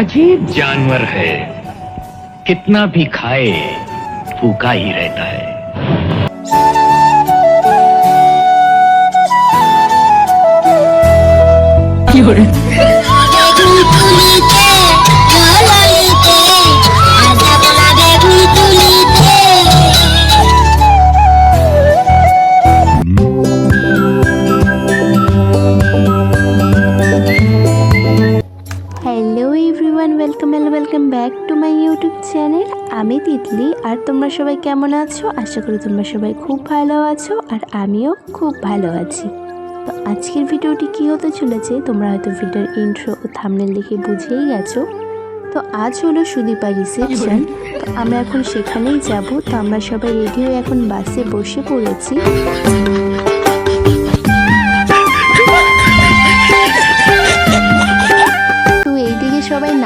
अजीब जानवर है। कितना भी खाए फूका ही रहता है। You're... welcome back to my YouTube channel আমি তিতলি, আর তোমরা সবাই কেমন আছো? আশা করি তোমরা সবাই খুব ভালো আছো, আর আমিও খুব ভালো আছি। তো আজকের ভিডিওটি কী হতে চলেছে, তোমরা হয়তো ভিডিওর ইন্ট্রো ও থামনেল দেখে বুঝেই গেছো। তো আজ হলো সুদীপা রিসেপশন তো আমরা এখন সেখানেই যাব। তো আমরা সবাই রেডি হয়ে এখন বাসে বসে পড়েছি।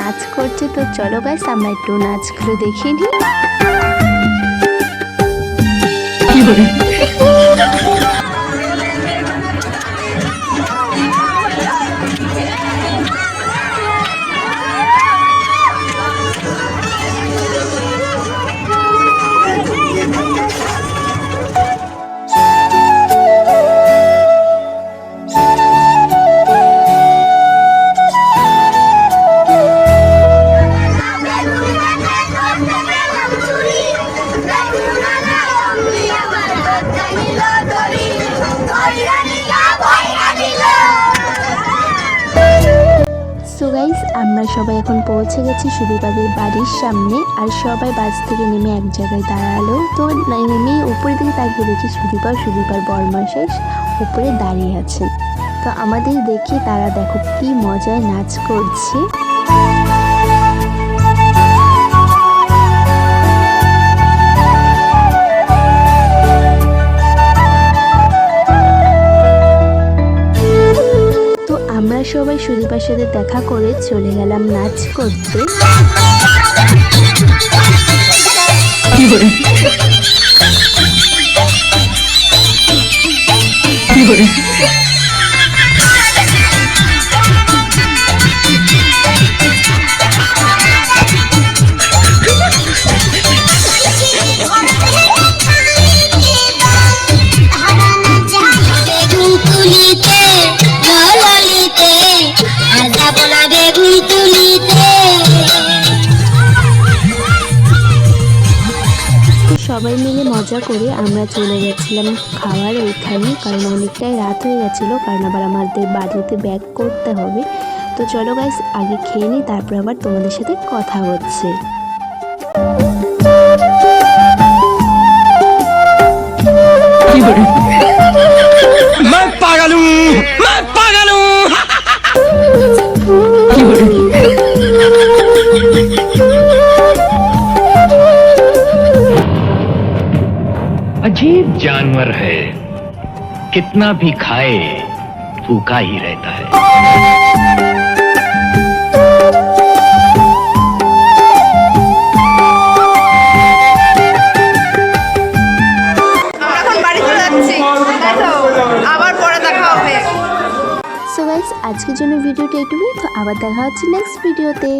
নাচ করছে তো চলো গাইস আমরা একটু নাচগুলো দেখে নিই। গাইস আমরা সবাই এখন পৌঁছে গেছি সুদীপাদের বাড়ির সামনে আর সবাই বাস থেকে নেমে এক জায়গায় দাঁড়াল। তো নেমে উপরের দিকে তাকিয়ে দেখি সুদীপা, সুদীপার বরমাসেস উপরে দাঁড়িয়ে আছে। তো আমাদের দেখে তারা দেখো কি মজায় নাচ করছে। সবাই সুদীপার সাথে দেখা করে চলে গেলাম নাচ করতে। বেগুন সবাই মিলে মজা করে আমরা চলে গেছিলাম খাওয়ার ওইখানে কারণ অনেকটাই রাত হয়ে গেছিলো কারণ আবার আমাদের বাড়িতে ব্যাক করতে হবে তো চলো গাইস আগে খেয়ে নিই তারপর আবার তোমাদের সাথে কথা হচ্ছে मैं पागल हूँ मैं पागल जानवर है कितना भी खाए भूखा ही रहता है এখন বাড়িতে যাচ্ছি তাই তো আবার পরে দেখা হবে সো গাইস আজকের জন্য ভিডিওটা এটুকুই তো আবার দেখা হচ্ছে নেক্সট ভিডিওতে